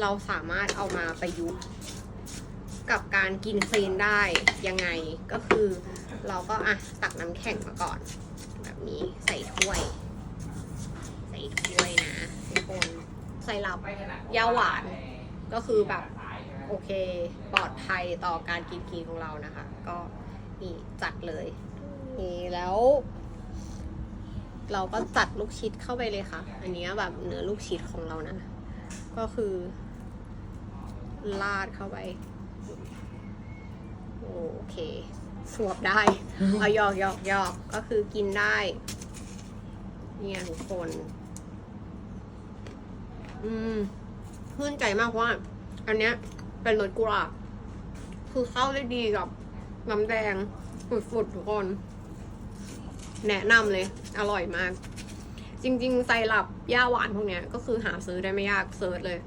เราสามารถเอามาประยุกต์กับการกินคลีนได้ยังไงก็คือ เราก็อะตักน้ำแข็งมาก่อน แบบนี้ใส่ถ้วย ใส่ถ้วยนะทุกคนใส่ลับยาหวานก็คือแบบโอเคปลอดภัยต่อการกินคลีนของเรานะคะ ก็นี่จัดเลยนี่แล้ว เราก็จัดลูกชิดเข้าไปเลยค่ะ อันนี้แบบเนื้อลูกชิดของเรานะ ก็คือ ลาดเข้าไป โอเค สวบได้เอาหยอกหยอกหยอกก็คือกินได้ เนี่ยทุกคน อืมชื่นใจมากเพราะว่า อันเนี้ย เป็นรสกุหลาบคือเข้าได้ดีกับน้ำแดงฝุดๆทุกคน แนะนำเลย อร่อยมาก จริง ๆ ไซรัปย่าหวานพวกเนี้ย ก็คือหาซื้อได้ไม่ยากเซิร์ชเลย